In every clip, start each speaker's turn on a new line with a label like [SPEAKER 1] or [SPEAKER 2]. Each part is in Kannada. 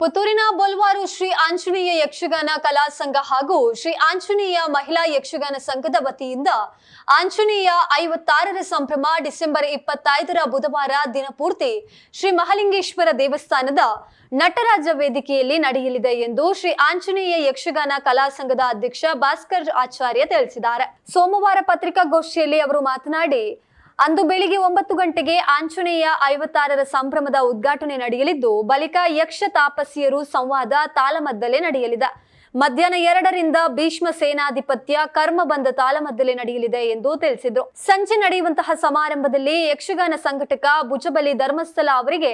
[SPEAKER 1] ಪುತ್ತೂರಿನ ಬೊಲ್ವಾರು ಶ್ರೀ ಆಂಜನೇಯ ಯಕ್ಷಗಾನ ಕಲಾ ಸಂಘ ಹಾಗೂ ಶ್ರೀ ಆಂಜನೇಯ ಮಹಿಳಾ ಯಕ್ಷಗಾನ ಸಂಘದ ವತಿಯಿಂದ ಆಂಜನೇಯ ಐವತ್ತಾರರ ಸಂಭ್ರಮ ಡಿಸೆಂಬರ್ ಇಪ್ಪತ್ತೈದರ ಬುಧವಾರ ದಿನಪೂರ್ತಿ ಶ್ರೀ ಮಹಾಲಿಂಗೇಶ್ವರ ದೇವಸ್ಥಾನದ ನಟರಾಜ ವೇದಿಕೆಯಲ್ಲಿ ನಡೆಯಲಿದೆ ಎಂದು ಶ್ರೀ ಆಂಜನೇಯ ಯಕ್ಷಗಾನ ಕಲಾ ಸಂಘದ ಅಧ್ಯಕ್ಷ ಭಾಸ್ಕರ್ ಆಚಾರ್ಯ ತಿಳಿಸಿದ್ದಾರೆ. ಸೋಮವಾರ ಪತ್ರಿಕಾಗೋಷ್ಠಿಯಲ್ಲಿ ಅವರು ಮಾತನಾಡಿ ಅಂದು ಬೆಳಿಗ್ಗೆ ಒಂಬತ್ತು ಗಂಟೆಗೆ ಆಂಜನೇಯ ಐವತ್ತಾರರ ಸಂಭ್ರಮದ ಉದ್ಘಾಟನೆ ನಡೆಯಲಿದ್ದು, ಬಳಿಕ ಯಕ್ಷ ತಾಪಸಿಯರು ಸಂವಾದ ತಾಲಮದ್ದಲೆ ನಡೆಯಲಿದೆ. ಮಧ್ಯಾಹ್ನ ಎರಡರಿಂದ ಭೀಷ್ಮ ಸೇನಾಧಿಪತ್ಯ ಕರ್ಮ ಬಂದ ತಾಳಮದ್ದಲೆ ನಡೆಯಲಿದೆ ಎಂದು ತಿಳಿಸಿದರು. ಸಂಜೆ ನಡೆಯುವಂತಹ ಸಮಾರಂಭದಲ್ಲಿ ಯಕ್ಷಗಾನ ಸಂಘಟಕ ಭುಜಬಲಿ ಧರ್ಮಸ್ಥಳ ಅವರಿಗೆ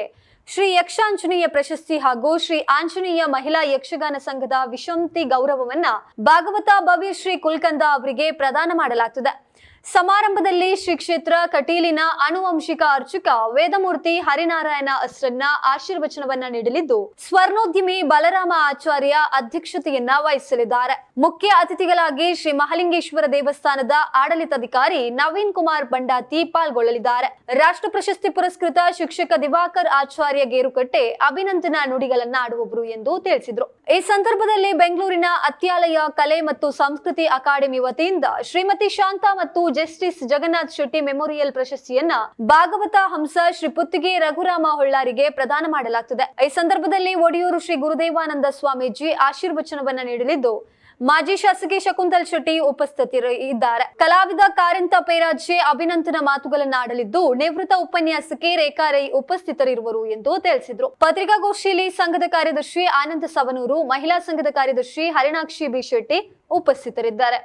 [SPEAKER 1] ಶ್ರೀ ಯಕ್ಷಾಂಜನೇಯ ಪ್ರಶಸ್ತಿ ಹಾಗೂ ಶ್ರೀ ಆಂಜನೇಯ ಮಹಿಳಾ ಯಕ್ಷಗಾನ ಸಂಘದ ವಿಶಂತಿ ಗೌರವವನ್ನ ಭಾಗವತ ಭವ್ಯ ಶ್ರೀ ಕುಲ್ಕಂದ ಅವರಿಗೆ ಪ್ರದಾನ ಮಾಡಲಾಗುತ್ತದೆ ಸಮಾರಂಭದಲ್ಲಿ ಶ್ರೀ ಕ್ಷೇತ್ರ ಕಟೀಲಿನ ಅನುವಂಶಿಕ ಅರ್ಚಕ ವೇದಮೂರ್ತಿ ಹರಿನಾರಾಯಣ ಅಸ್ರನ್ನ ಆಶೀರ್ವಚನವನ್ನ ನೀಡಲಿದ್ದು, ಸ್ವರ್ಣೋದ್ಯಮಿ ಬಲರಾಮ ಆಚಾರ್ಯ ಅಧ್ಯಕ್ಷತೆಯನ್ನ ವಹಿಸಲಿದ್ದಾರೆ. ಮುಖ್ಯ ಅತಿಥಿಗಳಾಗಿ ಶ್ರೀ ಮಹಾಲಿಂಗೇಶ್ವರ ದೇವಸ್ಥಾನದ ಆಡಳಿತಾಧಿಕಾರಿ ನವೀನ್ ಕುಮಾರ್ ಬಂಡಾತಿ ಪಾಲ್ಗೊಳ್ಳಲಿದ್ದಾರೆ. ರಾಷ್ಟ್ರ ಪ್ರಶಸ್ತಿ ಪುರಸ್ಕೃತ ಶಿಕ್ಷಕ ದಿವಾಕರ್ ಆಚಾರ್ಯ ಗೇರುಕಟ್ಟೆ ಅಭಿನಂದನಾ ನುಡಿಗಳನ್ನ ಆಡುವವರು ಎಂದು ತಿಳಿಸಿದ್ರು. ಈ ಸಂದರ್ಭದಲ್ಲಿ ಬೆಂಗಳೂರಿನ ಅತ್ಯಾಲಯ ಕಲೆ ಮತ್ತು ಸಂಸ್ಕೃತಿ ಅಕಾಡೆಮಿ ವತಿಯಿಂದ ಶ್ರೀಮತಿ ಶಾಂತಾ ಮತ್ತು ಜಸ್ಟಿಸ್ ಜಗನ್ನಾಥ್ ಶೆಟ್ಟಿ ಮೆಮೋರಿಯಲ್ ಪ್ರಶಸ್ತಿಯನ್ನ ಭಾಗವತ ಹಂಸ ಶ್ರೀ ಪುತ್ತಿಗೆ ರಘುರಾಮ ಹೊಳ್ಳಾರಿಗೆ ಪ್ರದಾನ ಮಾಡಲಾಗುತ್ತದೆ ಈ ಸಂದರ್ಭದಲ್ಲಿ ಒಡಿಯೂರು ಶ್ರೀ ಗುರುದೇವಾನಂದ ಸ್ವಾಮೀಜಿ ಆಶೀರ್ವಚನವನ್ನ ನೀಡಲಿದ್ದು, ಮಾಜಿ ಶಾಸಕಿ ಶಕುಂತಲ್ ಶೆಟ್ಟಿ ಉಪಸ್ಥಿತರು ಇದ್ದಾರೆ ಕಲಾವಿದ ಕಾರಂತ ಪೇರಾಜೆ ಅಭಿನಂದನ ಮಾತುಗಳನ್ನ ಆಡಲಿದ್ದು ನಿವೃತ್ತ ಉಪನ್ಯಾಸಕಿ ರೇಖಾ ರೈ ಉಪಸ್ಥಿತರಿರುವರು ಎಂದು ತಿಳಿಸಿದ್ರು. ಪತ್ರಿಕಾಗೋಷ್ಠಿಯಲ್ಲಿ ಸಂಘದ ಕಾರ್ಯದರ್ಶಿ ಆನಂದ ಸವನೂರು, ಮಹಿಳಾ ಸಂಘದ ಕಾರ್ಯದರ್ಶಿ ಹರಿಣಾಕ್ಷಿ ಬಿ ಶೆಟ್ಟಿ ಉಪಸ್ಥಿತರಿದ್ದಾರೆ.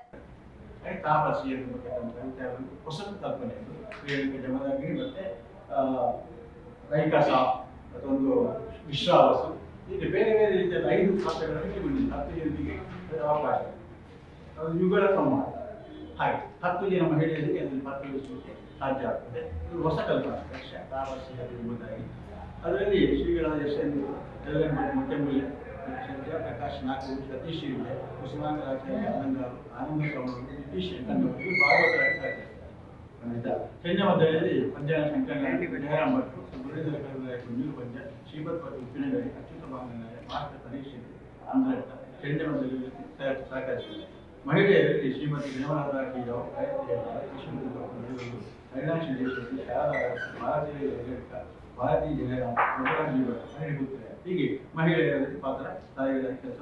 [SPEAKER 2] ತಾಪಸಿ ಎಂಬತಕ್ಕಂಥ ಒಂದು ಹೊಸ ಕಲ್ಪನೆ ಇದು ಶ್ರೀರಂಗ ಜಮದಗ್ನಿ ಮತ್ತೆ ರೈಕಸ ಅದೊಂದು ವಿಶ್ರಾವಸು ಹೀಗೆ ಬೇರೆ ಬೇರೆ ರೀತಿಯ ಐದು ಪಾತ್ರಗಳನ್ನು ಬಂದಿದೆ. ಹತ್ತು ಜನರಿಗೆ ಅವಕಾಶ. ಅದು ಯುಗಳ ಸಂವಾದ ಹಾಗೆ, ಹತ್ತು ಜನ ಮಹಿಳೆಯರಿಗೆ ಅದನ್ನು ಪಾತ್ರವಹಿಸಲಿಕ್ಕೆ ಸಾಧ್ಯ ಆಗ್ತದೆ. ಇದು ಹೊಸ ಕಲ್ಪನೆ. ತಾಪಸಿ ಎಂಬುದಾಗಿ ಅದರಲ್ಲಿ ಶ್ರೀಗಳ ಹೆಸರು ಎಲ್ಲ ಮೊಟ್ಟೆ ಮುಖ್ಯಮೂಲ್ಯ ಪ್ರಕಾಶ್ ನಾಲ್ಕು ಸತೀಶ್ ಇದೆ ಕುಸುಮಾಂಗ ಅಲಂಗಾರು ಆನಂದ ಸ್ವಾಮಿ ನಿತೀಶ್ ಅಂತ ಭಾಗವತರಾಗಿ ಸಾಧ್ಯ ಕೆಂಜಮದ್ದಳೆಯಲ್ಲಿ ಪಂಚಾಯತ್ ಶಂಕರನಾರಾಯಣ ಜಯರಾಮ್ ಭಟ್ರು ಮುರಳೀಧರ ನೀರು ಪಂಚ ಶ್ರೀಪತ್ ಭಟ್ ಉಪ್ಪಿನಗರಿ ಅಚ್ಯುತ ಭಾಗನಾಯ ಮಾಸ್ಟರ್ ಪರೀಕ್ಷೆ ಆಂಧ್ರ ಕೆಂಜಮದ್ದಳೆಯಲ್ಲಿ ಸಹಕರಿಸಿದೆ ಮಹಿಳೆಯರಲ್ಲಿ ಶ್ರೀಮತಿ ದೇಶಪಾಂಡೆ ಶಾರದಾ ಭಾರತೀಯ ಜನರ ಹೀಗೆ ಮಹಿಳೆಯರಲ್ಲಿ ಪಾತ್ರ ತಾಯಿಗಳ ಕೆಲಸ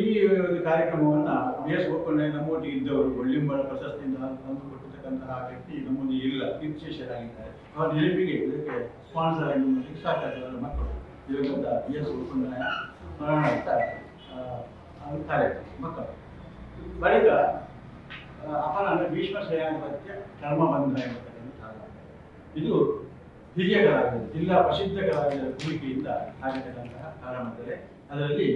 [SPEAKER 2] ಈ ಒಂದು ಕಾರ್ಯಕ್ರಮವನ್ನ ಬಿ ಎಸ್ ನಮ್ಮೊಟ್ಟಿಗೆ ಇದ್ದವರು, ಒಳ್ಳಿಂಬಳ ಪ್ರಶಸ್ತಿಯಿಂದ ತಂದು ಕೊಟ್ಟಿರ್ತಕ್ಕಂತಹ ವ್ಯಕ್ತಿ ನಮ್ಮೊಂದಿಗೆ ಇಲ್ಲ ಕೀರ್ತಿಶೇಷರಾಗಿದ್ದಾರೆ ಅವರ ನೆನಪಿಗೆ ಇದಕ್ಕೆ ಸ್ಪಾನ್ಸರ್ ಆಗಿ ಸಾಕಾಗ್ತದೆ ಮಕ್ಕಳು ದಿವಂಗತ ಬಿ ಎಸ್ ಓಪನ್ ಸ್ಮರಣಾರ್ಥ ಕಾರ್ಯಕ್ರಮ ಮಕ್ಕಳು ಬಳಿಕ ಅಪನನ್ನು ಭೀಷ್ಮ ಕರ್ಮ ಬಂಧನ ಎಂಬತಕ್ಕಂಥ ಇದು ಹಿರಿಯ ಕಲಾವಿದರು ಜಿಲ್ಲಾ ಪ್ರಸಿದ್ಧ ಕಲಾವಿದರ ಭೂಮಿಕೆಯಿಂದ ಆಗಿರ್ತಕ್ಕಂತಹ ಕಾಲಮಂದರೆ ಅದರಲ್ಲಿ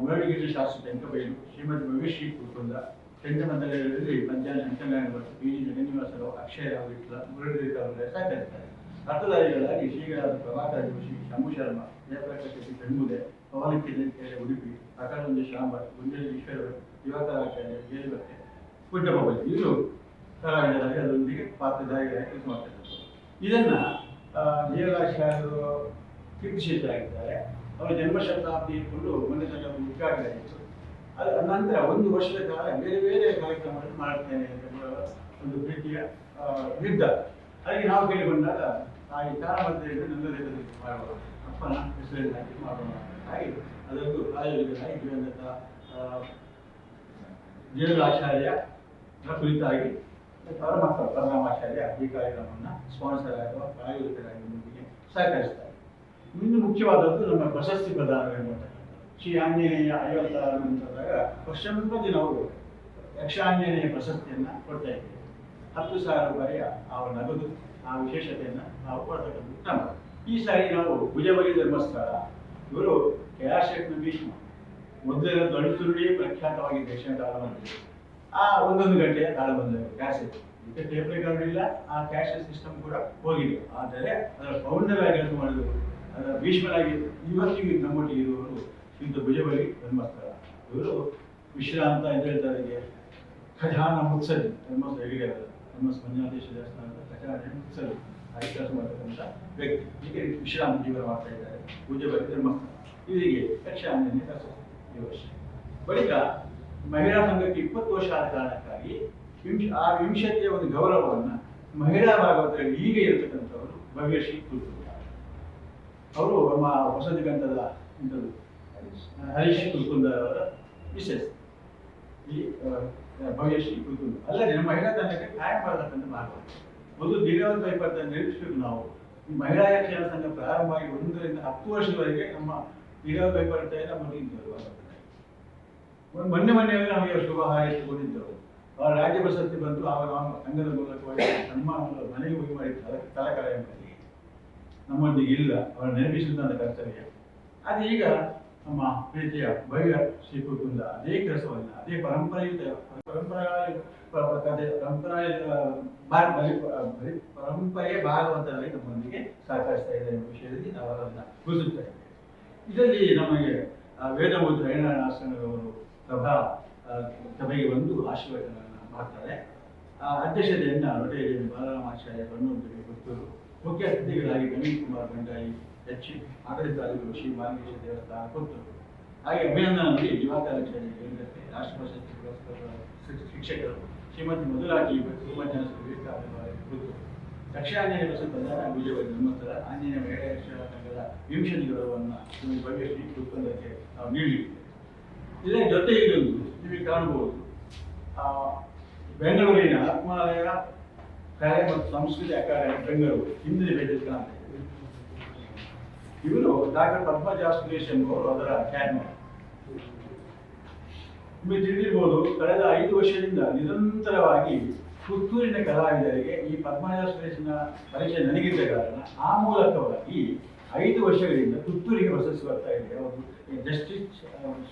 [SPEAKER 2] ಮುರಳಿಗಿರಿ ಶಾಸ್ತ್ರಿ ಬೆಂಕಬೈಲು ಶ್ರೀಮತಿ ಮಹೇಶಿ ಕುರುಕುಂದ ಚಂಡಮಂಡಲಗಳಲ್ಲಿ ಪಂಚಾಯತ್ ಶಂಕರನಾರಾಯಣ ಭಟ್ ಪಿ ಜಿ ಜಗನ್ನಿವಾಸರಾವ್, ಅಕ್ಷಯ ರಾವ್ ವಿಟ್ಲ ಮುರಳೀಧರ ಸಹಕರಿಸ್ತಾರೆ ಅರ್ಥಧಾರಿಗಳಾಗಿ ಶ್ರೀಗಳಾದ ಪ್ರಭಾಕರ ಜೋಶಿ, ಶಂಭು ಶರ್ಮಾ, ಜಯಪ್ರಕಾಶ್ ಶೆಟ್ಟಿ ಕಣ್ಮುದೆ ಪವನಕ್ಕೆ ಕೆರೆ ಉಡುಪಿ ಪ್ರಕಾಶ್ ಶ್ಯಾಮ್ ಭಟ್ ಗುಂಜಲಿ ಈಶ್ವರ ಇದು ದಿವಾಕರಾಚಾರ್ಯ ಗೇರುಬಟ್ಟೆ ಮೊಬೈಲ್ ಇದು ಕಲಾವಿದರಾಗಿ ಅದರೊಂದಿಗೆ ಪಾತ್ರದಾಗಿ ಇದು ಮಾಡ್ತಾರೆ ಇದನ್ನ ದೇವರಾಶಿಯಾದರು ಕೀರ್ತಿಸಿದ್ದಾಗಿದ್ದಾರೆ ಅವರ ಜನ್ಮ ಶತಾಬ್ದಿ ಇಟ್ಕೊಂಡು ಮೊನ್ನೆ ಒಂದು ಉದ್ಘಾಟನೆ ಆಯಿತು ಅದು ನಂತರ ಒಂದು ವರ್ಷದ ಕಾಲ ಬೇರೆ ಬೇರೆ ಕಾರ್ಯಕ್ರಮಗಳನ್ನು ಮಾಡ್ತೇನೆ ಅಂತ ಒಂದು ಪ್ರೀತಿಯ ಆ, ನಿರ್ಧಾರ ಹಾಗೆ ನಾವು ಕೇಳಿಕೊಂಡಾಗ ಆ ಈ ನನ್ನ ನನ್ನದೇ ಮಾಡುವ ಅಪ್ಪನ ಹೆಸರಿನಾಗಿ ಮಾಡೋಣ ಹಾಗೆ ಅದೊಂದು ಆಯೋಜಕರಾಗಿ ದಿವಂಗತ ಜೀವರಾಚಾರ್ಯ ಕುರಿತಾಗಿ ಮಕ್ಕಳು ಪರಮಾಚಾರ್ಯ ಈ ಕಾರ್ಯಕ್ರಮವನ್ನು ಸ್ಪಾನ್ಸರ್ ಆಗುವ ಪ್ರಾಯೋಜಕರಾಗಿ ನಿಮಗೆ ಸಹಕರಿಸ್ತಾರೆ. ಇನ್ನು ಮುಖ್ಯವಾದದ್ದು ನಮ್ಮ ಪ್ರಶಸ್ತಿ ಪ್ರದಾನ ಶ್ರೀ ಆಂಜನೇಯ ಐವತ್ತಾರು ಅಂತಂದಾಗ ವರ್ಷಂಬದಿ ದಿನವು ಯಕ್ಷಾಂಜನೇಯ ಪ್ರಶಸ್ತಿಯನ್ನು ಕೊಡ್ತಾ ಇದ್ದೇವೆ ಹತ್ತು ಸಾವಿರ ರೂಪಾಯಿಯ ಆ ನಗದು, ಆ ವಿಶೇಷತೆಯನ್ನು ನಾವು ಕೊಡ್ತಕ್ಕಂಥ ಈ ಸಾರಿ ನಾವು ಭುಜಬಲಿ ಧರ್ಮಸ್ಥಳ, ಇವರು ಕ್ಯಾಶೆಟ್ನ ಭೀಷ್ಮ. ಮೊದಲಿನ ದೊಡ್ಡ ಪ್ರಖ್ಯಾತವಾಗಿ ದಕ್ಷಿಣ ತಾಳಬಂದಿದೆ ಆ ಒಂದೊಂದು ಗಂಟೆಯ ತಾಳಬಂದ ಕ್ಯಾಸೆಟ್ ಮತ್ತೆ ಟೇಪ್ ರೆಕಾರ್ಡ್ ಇಲ್ಲ. ಆ ಕ್ಯಾಶ್ ಸಿಸ್ಟಮ್ ಕೂಡ ಹೋಗಿದೆ. ಆದರೆ ಅದರ ಫೌಂಡರ್ ಆಗಿ ಕೆಲಸ ಮಾಡಿದರು ಅದರ ಭೀಷ್ಮರಾಗಿ ಇವತ್ತಿಗೆ ನಮ್ಮೊಟ್ಟಿಗೆ ಇರುವವರು ಶ್ರೀಯುತ ಭುಜಬಲಿ ಧರ್ಮಸ್ಥಳ. ಇವರು ವಿಶ್ರಾಂತ ಹೇಳ್ತಾರೆ ಖಜಾನ ಮುತ್ಸಲಿ. ಧರ್ಮಸ್ಥಳ ಹೇಗಿದೆ ಧರ್ಮಸ್ಥಳ ಮಂಜಾದೇಶ ದೇವಸ್ಥಾನದ ಖಜಾನ ಮುತ್ಸಲಿ. ಆ ಕೆಲಸ ಮಾಡ್ತಕ್ಕಂಥ ವ್ಯಕ್ತಿ. ಹೀಗೆ ವಿಶ್ರಾಂತ ಜೀವನ ಮಾಡ್ತಾ ಇದ್ದಾರೆ ಭುಜಬಲಿ ಧರ್ಮಸ್ಥಳ. ಇವರಿಗೆ ಈ ವರ್ಷ ಬಳಿಕ ಮಹಿಳಾ ಸಂಘಕ್ಕೆ ಇಪ್ಪತ್ತು ವರ್ಷ ಆದ ಕಾರಣಕ್ಕಾಗಿ ವಿಂಶ, ಆ ವಿಂಶತಿಯ ಒಂದು ಗೌರವವನ್ನು ಮಹಿಳಾ ಭಾಗವತರಲ್ಲಿ ಈಗ ಇರತಕ್ಕಂಥವರು ಭವ್ಯಶ್ರೀ ಕುಲ್ಕುಂದ ಅವರು ನಮ್ಮ ಹೊಸ ದಿಗಂತದ ಹರೀಶ್ ಕುಲ್ಕುಂದ ಅವರ ವಿಶೇಷ. ಈ ಭವ್ಯಶಿ ಕುಲ್ಕುಂದ ಅಲ್ಲದೆ ಮಹಿಳಾ ತಂಡಕ್ಕೆ ಕಾಯಂ ಮಾಡತಕ್ಕಂಥ ಭಾಗವತ. ಒಂದು ದಿನವಂತ ಇಪ್ಪತ್ತನ್ನು ನಿರೀಕ್ಷಿಸಬೇಕು ನಾವು ಮಹಿಳಾ ಯಕ್ಷಗಾನ ಸಂಘ ಪ್ರಾರಂಭವಾಗಿ ಒಂದರಿಂದ ಹತ್ತು ವರ್ಷದವರೆಗೆ ನಮ್ಮ ದೀರ್ಘಾವಧಿ ಪೇಪರ್ ನಮ್ಮಲ್ಲಿ ಇದ್ದವರು ಒಂದು ಮೊನ್ನೆ ಮೊನ್ನೆ ನಮಗೆ ಶುಭ ಹಾರೈಸಿಕೊಂಡಿದ್ದವರು ಅವರ ರಾಜ್ಯ ಪ್ರಶಸ್ತಿ ಬಂತು ಅವರ ಸಂಘದ ಮೂಲಕ ನಮ್ಮ ಮನೆಗೆ ಹೋಗಿ ಮಾಡಿದ್ದಾರೆ ಕಲಾಕಾರ ಮಾಡಿ ನಮ್ಮೊಂದಿಗೆ ಇಲ್ಲ. ಅವರ ಅಂತ ಕರ್ತವ್ಯ. ಅದು ಈಗ ನಮ್ಮ ಪ್ರೀತಿಯ ಭವ್ಯ ಶ್ರೀ ಕುಟುಂಬ ಅದೇ ಕೆಲಸವನ್ನು ಅದೇ ಪರಂಪರೆಯುತ ಪರಂಪರೆಯ ಕಥೆ ಪರಂಪರಾಯ ಪರಂಪರೆಯ ಭಾಗವಂತರಾಗಿ ನಮ್ಮೊಂದಿಗೆ ಸಹಕರಿಸ್ತಾ ಇದೆ ಎಂಬ ವಿಷಯದಲ್ಲಿ ನಾವು ಅವರನ್ನ ಗುರುತಿಸ್ತಾ ಇದ್ದೇವೆ. ಇದರಲ್ಲಿ ನಮಗೆ ವೇದ ಆಶ್ರಮದವರು ಸಭಾ ಸಭೆಗೆ ಬಂದು ಆಶೀರ್ವಚನವನ್ನು ಮಾಡ್ತಾರೆ. ಆ, ಅಧ್ಯಕ್ಷತೆಯನ್ನ ರೊಟೇರಿಯನ್ ಬಾಲರಾಮಾಚಾರ್ಯ ಬಣ್ಣೂರು ಗೊತ್ತರು ಮುಖ್ಯ ಅತಿಥಿಗಳಾಗಿ ನವೀನ್ ಕುಮಾರ್ ಗಂಡಾಯಿ, ಎಚ್. ಆಡಳಿತಾಧಿಕಾರಿ ಶ್ರೀ ಮಾಂಗೇಶ ದೇವಸ್ಥಾನ ಕೊಟ್ಟರು. ಹಾಗೆ ಅಭಿನಂದನಲ್ಲಿ ಯುವಕಾಚಾರ್ಯ ಕೇಂದ್ರಕ್ಕೆ ರಾಷ್ಟ್ರ ಪ್ರಶಸ್ತಿ ಪುರಸ್ಕೃತ ಶಿಕ್ಷಕರು ಶ್ರೀಮತಿ ಮಧುರಾಜಿ ಉಪನ್ಯಾಸ ವಿವೇಕಾನಂದ ಪುತ್ತೂರು ದಕ್ಷಿಣಾಂಜನೇಯ ಪ್ರಸಿದ್ಧ ಬೀಜವಾಗಿ ಧರ್ಮಸ್ಥಳ ಆಂಜನೇಯ ಮಹಿಳೆಯ ಸಂಘದ ವಿಂಶತಿ ಗೌರವವನ್ನು ಶ್ರೀಮತಿ ಭವ್ಯಶ್ರೀ ಒಪ್ಪಂದಕ್ಕೆ ನಾವು ನೀಡಿದ್ದೇವೆ. ಇದರ ಜೊತೆ ಇದೊಂದು ನಿಮಗೆ ಕಾಣಬಹುದು. ಬೆಂಗಳೂರಿನ ಆತ್ಮಾಲಯ ಕಲೆ ಮತ್ತು ಸಂಸ್ಕೃತಿ ಅಕಾಡೆಮಿ ಬೆಂಗಳೂರು, ಹಿಂದಿನ ಬೇಜಲ್ ಕಾಣ್ತಾ ಇವರು ಡಾಕ್ಟರ್ ಪದ್ಮಜಾ ಸುರೇಶ್ ಎಂಬುವರು ಅದರ ಖ್ಯಾತನಾಮ ನಿಮಗೆ ತಿಳಿದಿರ್ಬೋದು, ಕಳೆದ ಐದು ವರ್ಷದಿಂದ ನಿರಂತರವಾಗಿ ಪುತ್ತೂರಿನ ಕಲಾವಿದರಿಗೆ ಈ ಪದ್ಮನಾಭ ಸುರೇಶನ ಪರಿಚಯ ನನಗಿದ್ದ ಕಾರಣ ಆ ಮೂಲಕವಾಗಿ ಐದು ವರ್ಷಗಳಿಂದ ಪುತ್ತೂರಿಗೆ ಪ್ರಶಸ್ತಿ ಬರ್ತಾ ಇದೆ. ಒಂದು justice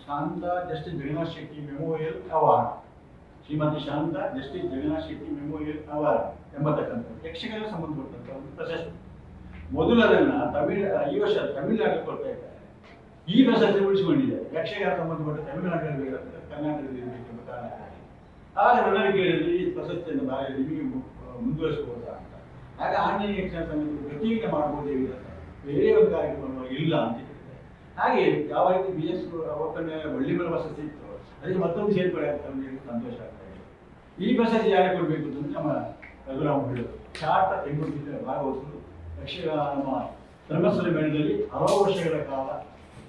[SPEAKER 2] Shanta justice Jagannath Shetty memorial award. Shrimati Shanta justice Jagannath Shetty memorial award ಎಂಬತಕ್ಕಂಥ ಯಕ್ಷಗಾನ ಸಂಬಂಧಪಟ್ಟಂತಹ ಒಂದು ಪ್ರಶಸ್ತಿ. ಮೊದಲದನ್ನು ತಮಿಳ್, ಈ ವರ್ಷ ತಮಿಳುನಾಡಿಗೆ ಕೊಡ್ತಾ ಇದ್ದಾರೆ. ಈ ಪ್ರಶಸ್ತಿ ಉಳಿಸಿಕೊಂಡಿದ್ದಾರೆ. ಯಕ್ಷಗಾನ ಸಂಬಂಧಪಟ್ಟ ತಮಿಳುನಾಡಿನಲ್ಲಿ ಇರೋದು ಕರ್ನಾಟಕದಲ್ಲಿ ಇರಬೇಕೆಂಬ ಕಾರಣಕ್ಕಾಗಿ ಆಗ ನನಗೆ ಈ ಪ್ರಶಸ್ತಿಯನ್ನು ಬಾರಿ ನಿಮಗೆ ಮುಂದುವರಿಸಬಹುದಾ ಅಂತ. ಆಗ ಆಂಜನೇಯ ಯಕ್ಷಗಾನ ಸಮಿತಿ ಪ್ರತಿಜ್ಞೆ ಮಾಡಬಹುದೇ ಇಲ್ಲ ಬೇರೆ ಒಂದು ಕಾರ್ಯಕ್ರಮ ಇಲ್ಲ ಅಂತ ಹೇಳ್ತಾರೆ ಹಾಗೆ ಯಾವ ರೀತಿ ಬಿ ಎಸ್ ಒಪ್ಪಂದ ಒಳ್ಳಿಮಲ ಪ್ರಶಸ್ತಿ ಇತ್ತು ಅದಕ್ಕೆ ಮತ್ತೊಂದು ಸೇರ್ಪಡೆ ಅಂತ ಹೇಳಿ ಸಂತೋಷ ಆಗ್ತಾ ಇದೆ. ಈ ಪ್ರಶಸ್ತಿ ಯಾರಿಗೆ ಕೊಡಬೇಕು ಅಂತ ನಮ್ಮ ರಘುರಾಮ್ ಹೇಳಿದರು. ಖ್ಯಾತ ತೆಂಗುತ್ತಿದ್ದ ಭಾಗವತರು, ಯಕ್ಷಗಾನ ನಮ್ಮ ಧರ್ಮಸ್ಥಳ ಮೇಳದಲ್ಲಿ ಹಲವು ವರ್ಷಗಳ ಕಾಲ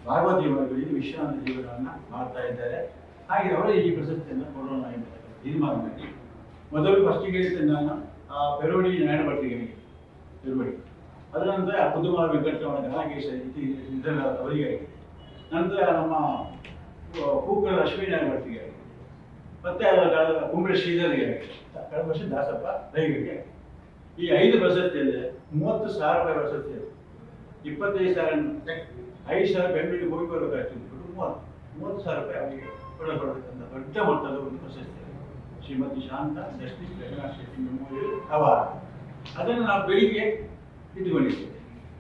[SPEAKER 2] ಭಾಗವತ ವರ್ಗದಲ್ಲಿ ವಿಶ್ರಾಂತಿ ಜೀವನವನ್ನು ಮಾಡ್ತಾ ಇದ್ದಾರೆ. ಹಾಗೆ ಅವರೇ ಈ ಪ್ರಶಸ್ತಿಯನ್ನು ಕೊಡೋಣ ಎಂಬತಕ್ಕಂಥ ತೀರ್ಮಾನ ಮಾಡಿ ಮೊದಲು ಫಸ್ಟಿಗೆ ನಾನು ಆ ಪೆರೋಡಿ ನ್ಯಾಯ ಭಟ್ಟಿಗರಿಗೆ ಪೆರೋಡಿ ಅದರ ನಂತರ ಕುದುಮಾರ ವೆಂಕಟರಮಣ ಗಣಾಗೇಶ ಇದರ ಅವರಿಗೆ ಆಗಿದೆ ನಂತರ ನಮ್ಮ ಪೂಕಳ ಅಶ್ವಿನಿ ನ್ಯಾಯ ಭಟ್ಟಿಗೆ ಆಗಿದೆ ಮತ್ತೆ ಅದರ ಕುಂಬ್ಳೆ ಶ್ರೀಧರ್ಗೆ ಆಗಿದೆ ಕಳೆದ ವರ್ಷ ದಾಸಪ್ಪ ರೈಗಳಿಗೆ ಆಗಿದೆ ಈ ಐದು ಪ್ರಶಸ್ತಿಯಲ್ಲಿ ಮೂವತ್ತು ಸಾವಿರ ರೂಪಾಯಿ ಪ್ರಶಸ್ತಿ ಇದೆ ಇಪ್ಪತ್ತೈದು ಸಾವಿರ ಐದು ಸಾವಿರ ಬೆಂಗಳೂರಿಗೆ ಹೋಗಿ ಬರಬೇಕಾಗ್ತದೆ ಮೂವತ್ತು ಮೂವತ್ತು ಸಾವಿರ ರೂಪಾಯಿ ಅವರಿಗೆ ಕೊಡಲ್ಪಡತಕ್ಕಂಥ ದೊಡ್ಡ ಮೊತ್ತದ ಒಂದು ಪ್ರಶಸ್ತಿ ಇದೆ. Shrimati Shanta justice Jagannath Shetty memorial award ಅದನ್ನು ನಾವು ಬೆಳಿಗ್ಗೆ ಇಟ್ಟುಕೊಂಡಿದ್ದೇವೆ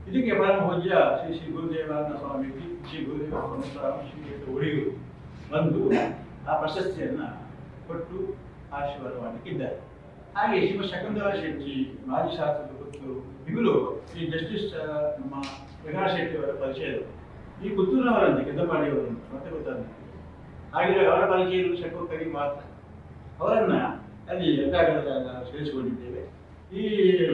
[SPEAKER 2] ಇದಕ್ಕೆ ಪರಮ ಪೂಜ್ಯ ಶ್ರೀ ಶ್ರೀ ಗುರುದೇವಾನಂದ ಸ್ವಾಮೀಜಿ, ಶ್ರೀ ಗುರುದೇವ ಸ್ವಾಮಿ ಶ್ರೀ ಒಡೆಯೂರು ಬಂದು ಆ ಪ್ರಶಸ್ತಿಯನ್ನು ಕೊಟ್ಟು ಆಶೀರ್ವಾದ ಮಾಡಲಿಕ್ಕಿದ್ದಾರೆ ಹಾಗೆ ಶಿವ ಶಕುಂತಲಾ ಶೆಟ್ಟಿ, ಮಾಜಿ ಶಾಸ್ತ್ರದ ಗೊತ್ತು ಇವರು ಶ್ರೀ ಜಸ್ಟಿಸ್ ನಮ್ಮ ಪ್ರಕಾಶ್ ಶೆಟ್ಟಿ ಅವರ ಪರಿಚಯರು. ಈ ಪುತ್ತೂರಿನವರಂತೆ ಕೆದ್ದಪಾಡಿಯವರು ಮತ್ತೆ ಗೊತ್ತಾದ ಹಾಗೆ ಅವರ ಪರಿಚಯ ಶಕುಂತಲಿ ಮಾತ್ರ. ಅವರನ್ನ ಅಲ್ಲಿ ಯಥಾಗತ ಸೇರಿಸಿಕೊಂಡಿದ್ದೇವೆ. ಈ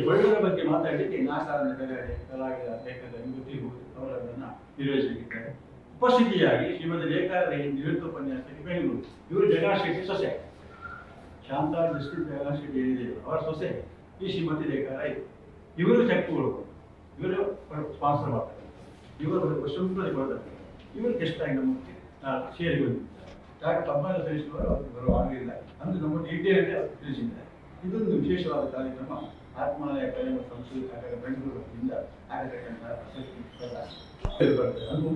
[SPEAKER 2] ಬಳ್ಳೂರ ಬಗ್ಗೆ ಮಾತಾಡಲಿಕ್ಕೆ ಕಲಾಡೆ ಕಲಾವಿದ ಲೇಖಕ ಗೊತ್ತಿರ್ಬೋದು ಅವರನ್ನ ನಿರ್ವಹಿಸಲಿದ್ದಾರೆ. ಉಪಸ್ಥಿತಿಯಾಗಿ ಶ್ರೀಮತಿ ರೇಖಾರ ನಿವೃತ್ತ ಉಪನ್ಯಾಸಕಿ ಬೆಂಗಳೂರು. ಇವರು ಜಗಾಶೆಟ್ಟಿ ಶೆಟ್ಟಿ ಸೊಸೆ. ಶಾಂತಾ ದೃಷ್ಟಿ ಜಗಾಶೆಟ್ಟಿ ಶೆಟ್ಟಿ ಏನಿದೆ ಅವರ ಸೊಸೆ. ಈ ಶ್ರೀಮತಿ ರೇಖಾರ ಇದೆ ಇವರು ಚೆಕ್ ಕೊಡಬಹುದು ಇವರು ಸ್ಪಾನ್ಸರ್ ಮಾಡ್ತಾರೆ. ಇವರು ಶುಲ್ಕ ಕೊಡ್ತಾರೆ. ಇವರು ಗೆಸ್ಟ್ ಆಗಿ ನಮ್ಮ ಸೇರಿಕೊಂಡಿದ್ದಾರೆ. ಡಾಕ್ಟರ್ ತಮ್ಮನ್ನು ಸರೀಶ್ವರು ಅವರು ಬರುವ ಆಗಲಿಲ್ಲ ಅಂದ್ರೆ ನಮ್ಮ ಅವರು ತಿಳಿಸಿದ್ದಾರೆ. ಇದೊಂದು ವಿಶೇಷವಾದ ಕಾರ್ಯಕ್ರಮ. ಆತ್ಮಾಲಯ ಕಲೆ ಮತ್ತು ಸಂಸ್ಕೃತಿ ಬೆಂಗಳೂರಿನಿಂದ ಆಗತಕ್ಕಂಥ ಪ್ರಶಸ್ತಿ ಬರ್ತದೆ ಅದು